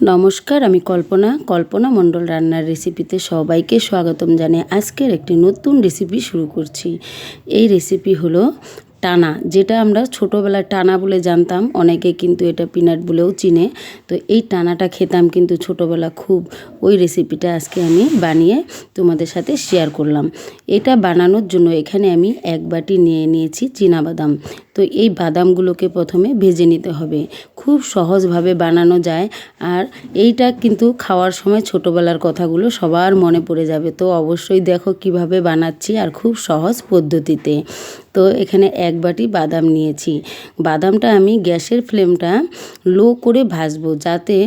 নমস্কার, আমি কল্পনা কল্পনা মণ্ডল রান্নার রেসিপিতে সবাইকে স্বাগতম জানিয়ে আজকের একটি নতুন রেসিপি শুরু করছি। এই রেসিপি হলো টানা, যেটা আমরা ছোটোবেলায় টানা বলে জানতাম, অনেকে কিন্তু এটা পিনাট বলেও চিনে। তো এই টানাটা খেতাম কিন্তু ছোটোবেলা খুব। ওই রেসিপিটা আজকে আমি বানিয়ে তোমাদের সাথে শেয়ার করলাম। এটা বানানোর জন্য এখানে আমি এক বাটি নিয়ে নিয়েছি বাদাম তো এই বাদামগুলোকে প্রথমে ভেজে নিতে হবে। খুব সহজভাবে বানানো যায় আর এইটা কিন্তু খাওয়ার সময় ছোটোবেলার কথাগুলো সবার মনে পড়ে যাবে। তো অবশ্যই দেখো কীভাবে বানাচ্ছি আর খুব সহজ পদ্ধতিতে। তো এখানে এক বাটি বাদাম নিয়েছি। বাদামটা আমি গ্যাসের ফ্লেমটা লো করে ভাজবো যাতে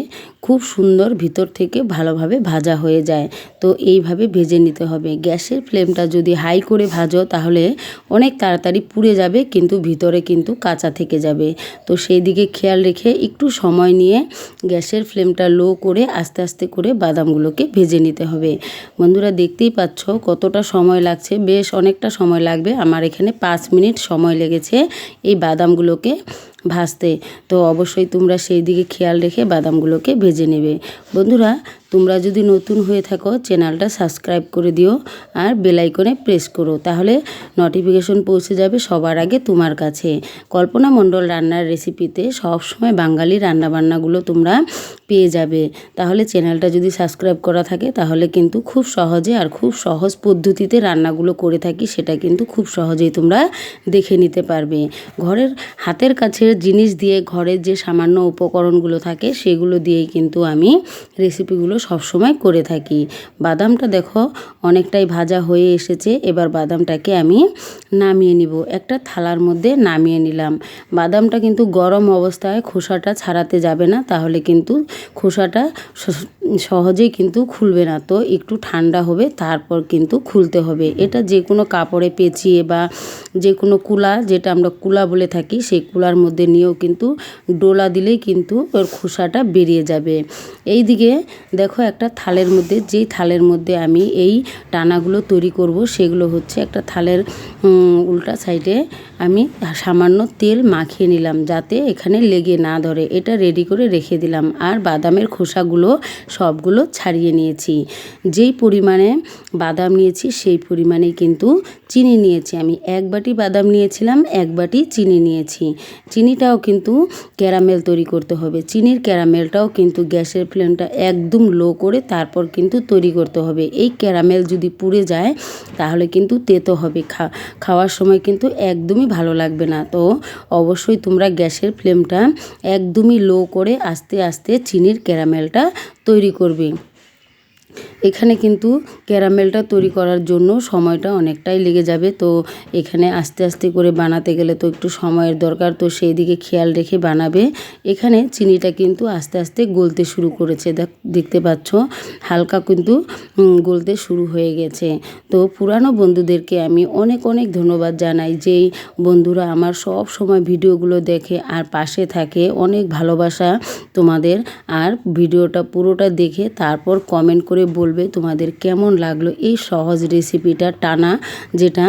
খুব সুন্দর ভিতর থেকে ভালোভাবে ভাজা হয়ে যায়। তো এইভাবে ভেজে নিতে হবে। গ্যাসের ফ্লেমটা যদি হাই করে ভাজো, তাহলে অনেক তাড়াতাড়ি পুড়ে যাবে, কিন্তু ভিতরে কিন্তু কাঁচা থেকে যাবে। তো সেই দিকে খেয়াল রেখে একটু সময় নিয়ে গ্যাসের ফ্লেমটা লো করে আস্তে আস্তে করে বাদামগুলোকে ভেজে নিতে হবে। বন্ধুরা, দেখতেই পাচ্ছ কতটা সময় লাগছে। বেশ অনেকটা সময় লাগবে। আমার এখানে পাঁচ মিনিট সময় লেগেছে এই বাদামগুলোকে ভাজতে। তো অবশ্যই তোমরা সেই দিকে খেয়াল রেখে বাদামগুলোকে ভেজে নেবে। বন্ধুরা তোমরা যদি নতুন হয়ে থাকো, চ্যানেলটা সাবস্ক্রাইব করে দিও আর বেলাইকনে প্রেস করো, তাহলে নোটিফিকেশন পৌঁছে যাবে সবার আগে তোমার কাছে। কল্পনা মণ্ডল রান্নার রেসিপিতে সবসময় বাঙালি রান্নাবান্নাগুলো তোমরা পেয়ে যাবে। তাহলে চ্যানেলটা যদি সাবস্ক্রাইব করা থাকে, তাহলে কিন্তু খুব সহজে আর খুব সহজ পদ্ধতিতে রান্নাগুলো করে থাকি, সেটা কিন্তু খুব সহজেই তোমরা দেখে নিতে পারবে। ঘরের হাতের কাছের জিনিস দিয়ে ঘরের যে সামান্য উপকরণগুলো থাকে, সেগুলো দিয়েই কিন্তু আমি রেসিপিগুলো সবসময় করে থাকি। বাদামটা দেখো অনেকটাই ভাজা হয়ে এসেছে, এবার বাদামটাকে আমি নামিয়ে নিব। একটা থালার মধ্যে নামিয়ে নিলাম। বাদামটা কিন্তু গরম অবস্থায় খোসাটা ছাড়াতে যাবে না, তাহলে কিন্তু খোসাটা সহজেই কিন্তু খুলবে না। তো একটু ঠান্ডা হবে, তারপর কিন্তু খুলতে হবে। এটা যে কোনো কাপড়ে পেঁচিয়ে বা যে কোনো কুলা, যেটা আমরা কুলা বলে থাকি, সেই কুলার মধ্যে নিয়েও কিন্তু ডোলা দিলেই কিন্তু ওর খোসাটা বেরিয়ে যাবে। এই দিকে দেখো একটা থালের মধ্যে, যেই থালের মধ্যে আমি এই টানাগুলো তৈরি করব, সেগুলো হচ্ছে একটা থালের উল্টা সাইডে আমি সামান্য তেল মাখিয়ে নিলাম যাতে এখানে লেগে না ধরে। এটা রেডি করে রেখে দিলাম। আর বাদামের খোসাগুলো সবগুলো ছাড়িয়ে নিয়েছি। যেই পরিমাণে বাদাম নিয়েছি, সেই পরিমাণে কিন্তু চিনি নিয়েছি আমি। এক বাটি বাদাম নিয়েছিলাম, এক বাটি চিনি নিয়েছি। চিনিটাও কিন্তু ক্যারামেল তৈরি করতে হবে। চিনির ক্যারামেলটাও কিন্তু গ্যাসের ফ্লেমটা একদম লো করে তারপর কিন্তু তৈরি করতে হবে। এই ক্যারামেল যদি পুড়ে যায়, তাহলে কিন্তু তেতো হবে। খাওয়ার সময় কিন্তু একদমই ভালো লাগবে না। তো অবশ্যই তোমরা গ্যাসের ফ্লেমটা একদমই লো করে আস্তে আস্তে চিনির ক্যারামেলটা তৈরি করবে। এখানে কিন্তু ক্যারামেলটা তৈরি করার জন্য সময়টা অনেকটাই লেগে যাবে। তো এখানে আস্তে আস্তে করে বানাতে গেলে তো একটু সময়ের দরকার, তো সেই দিকে খেয়াল রেখে বানাবে। এখানে চিনিটা কিন্তু আস্তে আস্তে গলতে শুরু করেছে দেখতে পাচ্ছ? হালকা কিন্তু গলতে শুরু হয়ে গেছে। তো পুরানো বন্ধুদেরকে আমি অনেক অনেক ধন্যবাদ জানাই, যেই বন্ধুরা আমার সব সময় ভিডিওগুলো দেখে আর পাশে থাকে। অনেক ভালোবাসা তোমাদের, আর ভিডিওটা পুরোটা দেখে তারপর কমেন্ট করে বলবে তোমাদের কেমন লাগল এই সহজ রেসিপিটা টানা, যেটা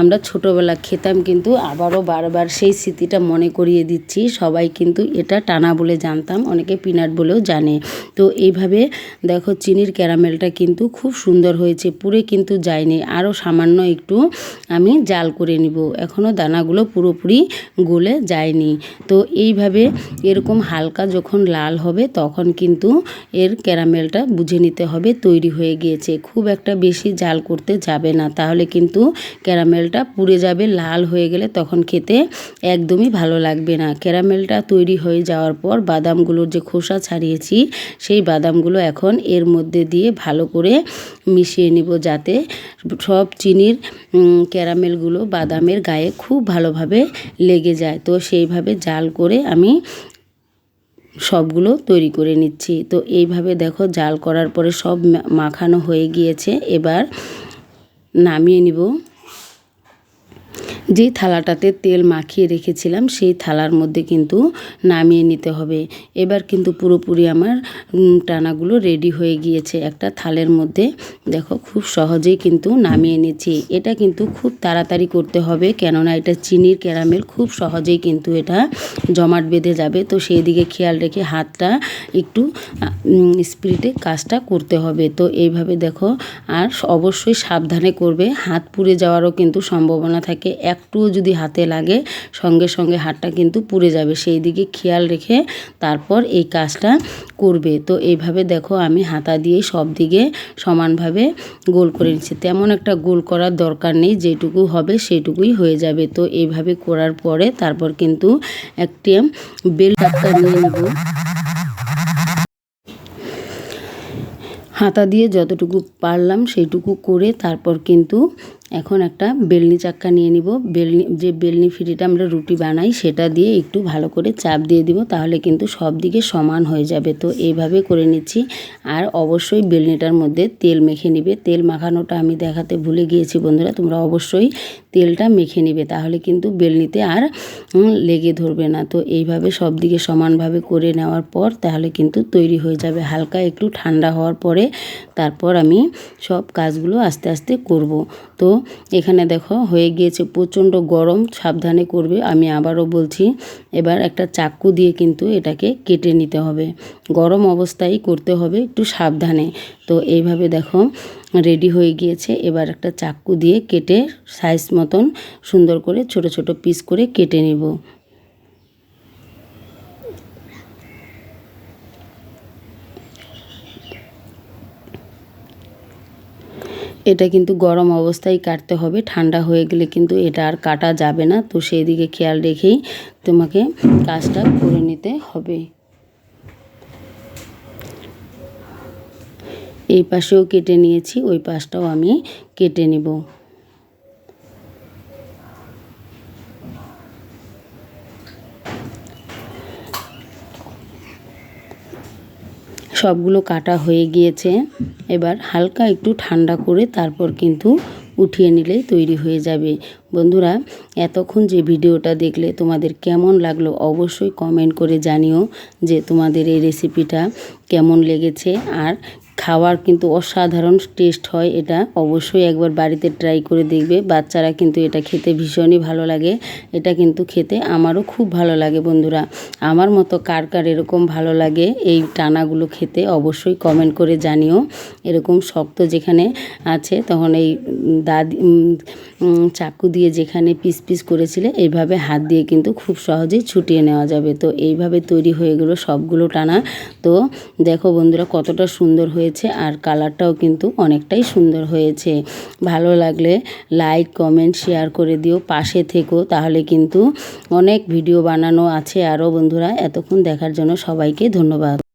আমরা ছোটোবেলা খেতাম কিন্তু আবারও বারবার সেই স্মৃতিটা মনে করিয়ে দিচ্ছি। সবাই কিন্তু এটা টানা বলে জানতাম, অনেকে পিনাট বলেও জানে। তো এইভাবে দেখো চিনির ক্যারামেলটা কিন্তু খুব সুন্দর হয়েছে পুরে কিন্তু যায়নি। আরও সামান্য একটু আমি জাল করে নিব। এখনও দানাগুলো পুরোপুরি গলে যায়নি। তো এইভাবে এরকম হালকা যখন লাল হবে, তখন কিন্তু এর ক্যারামেলটা বুঝে নিতে হবে। তৈরি হয়ে গিয়েছে। খুব একটা বেশি জাল করতে যাবে না। তাহলে কিন্তু ক্যারামেলটা পুড়ে যাবে, লাল হয়ে গেলে তখন খেতে একদমই ভালো লাগবে না। ক্যারামেলটা তৈরি হয়ে যাওয়ার পর বাদামগুলোর যে খোসা ছাড়িয়েছি, সেই বাদামগুলো এখন এর মধ্যে দিয়ে ভালো করে মিশিয়ে নিব যাতে সব চিনির ক্যারামেলগুলো বাদামের গায়ে খুব ভালোভাবে লেগে যায়। তো সেইভাবে জাল করে আমি সবগুলো তৈরি করে নিচ্ছি। তো এইভাবে দেখো জাল করার পরে সব মাখানো হয়ে গিয়েছে। এবার নামিয়ে নিব। যেই থালাটাতে তেল মাখিয়ে রেখেছিলাম, সেই থালার মধ্যে কিন্তু নামিয়ে নিতে হবে। এবার কিন্তু পুরোপুরি আমার টানাগুলো রেডি হয়ে গিয়েছে একটা থালের মধ্যে। দেখো, খুব সহজেই কিন্তু নামিয়ে নিচ্ছি। এটা কিন্তু খুব তাড়াতাড়ি করতে হবে, কেননা এটা চিনির ক্যারামেল, খুব সহজেই কিন্তু এটা জমাট বেঁধে যাবে। তো সেই দিকে খেয়াল রেখে হাতটা একটু স্পিরিটে কাজটা করতে হবে। তো এইভাবে দেখো, আর অবশ্যই সাবধানে করবে। হাত পুড়ে যাওয়ারও কিন্তু সম্ভাবনা থাকে। একটুও যদি হাতে লাগে, সঙ্গে সঙ্গে হাতটা কিন্তু পুড়ে যাবে। সেই দিকে খেয়াল রেখে তারপর এই কাজটা করবে। তো এইভাবে দেখো আমি হাতা দিয়ে সব দিকে সমানভাবে গোল করে নিচ্ছি। তেমন একটা গোল করার দরকার নেই, যেটুকু হবে সেটুকুই হয়ে যাবে। তো এইভাবে করার পরে তারপর কিন্তু একটি বেল টাটকা নিয়ে নেব। হাতা দিয়ে যতটুকু পারলাম সেইটুকু করে তারপর কিন্তু এখন একটা বেলনি চাক্কা নিয়ে নিব। বেলনি, যে বেলনি ফিরিটা আমরা রুটি বানাই সেটা দিয়ে একটু ভালো করে চাপ দিয়ে দিব, তাহলে কিন্তু সব দিকে সমান হয়ে যাবে। তো এইভাবে করে নিচ্ছি। আর অবশ্যই বেলনিটার মধ্যে তেল মেখে নিবে। তেল মাখানোটা আমি দেখাতে ভুলে গিয়েছি বন্ধুরা, তোমরা অবশ্যই তেলটা মেখে নিবে, তাহলে কিন্তু বেলনিতে আর লেগে ধরবে না। তো এইভাবে সব দিকে সমানভাবে করে নেওয়ার পর, তাহলে কিন্তু তৈরি হয়ে যাবে। হালকা একটু ঠান্ডা হওয়ার পরে তারপর আমি সব কাজগুলো আস্তে আস্তে করব। তো এখানে দেখো, হয়ে গিয়েছে প্রচণ্ড গরম, সাবধানে করবে। আমি আবারও বলছি, এবার একটা চাকু দিয়ে কিন্তু এটাকে কেটে নিতে হবে। গরম অবস্থায় করতে হবে একটু সাবধানে। তো এইভাবে দেখো, রেডি হয়ে গিয়েছে। এবার একটা চাকু দিয়ে কেটে সাইজ মতন সুন্দর করে ছোট ছোট পিস করে কেটে নিব। এটা কিন্তু গরম অবস্থায় কাটতে হবে, ঠান্ডা হয়ে গেলে কিন্তু এটা আর কাটা যাবে না। তো সেই দিকে খেয়াল রেখেই তোমাকে কাজটা করে নিতে হবে। এই পাশেও কেটে নিয়েছি, ওই পাশটাও আমি কেটে নেব। সবগুলো কাটা হয়ে গিয়েছে। এবার হালকা একটু ঠান্ডা করে তারপর কিন্তু উঠিয়ে নিলেই তৈরি হয়ে যাবে। বন্ধুরা, এতক্ষণ যে ভিডিওটা দেখলে তোমাদের কেমন লাগল অবশ্যই কমেন্ট করে জানিও যে তোমাদের এই রেসিপিটা কেমন লেগেছে আর খাওয়ার কিন্তু অসাধারণ টেস্ট হয় এটা। অবশ্যই একবার বাড়িতে ট্রাই করে দেখবে। বাচ্চারা কিন্তু এটা খেতে ভীষণই ভালো লাগে। এটা কিন্তু খেতে আমারও খুব ভালো লাগে বন্ধুরা। আমার মতো কার কার এরকম ভালো লাগে এই টানাগুলো খেতে অবশ্যই কমেন্ট করে জানিও। এরকম শক্ত যেখানে আছে তখন এই দাদি চাকু দিয়ে যেখানে পিস পিস করেছিলে এইভাবে হাত দিয়ে কিন্তু খুব সহজেই ছুটিয়ে নেওয়া যাবে। তো এইভাবে তৈরি হয়ে গেলো সবগুলো টানা। তো দেখো বন্ধুরা কতটা সুন্দর হয়েছে আর কালারটাও কিন্তু অনেকটাই সুন্দর হয়েছে। ভালো লাগলে লাইক কমেন্ট শেয়ার করে দিও, পাশে থেকো। তাহলে কিন্তু অনেক ভিডিও বানানো আছে। আরও বন্ধুরা, এতক্ষণ দেখার জন্য সবাইকে ধন্যবাদ।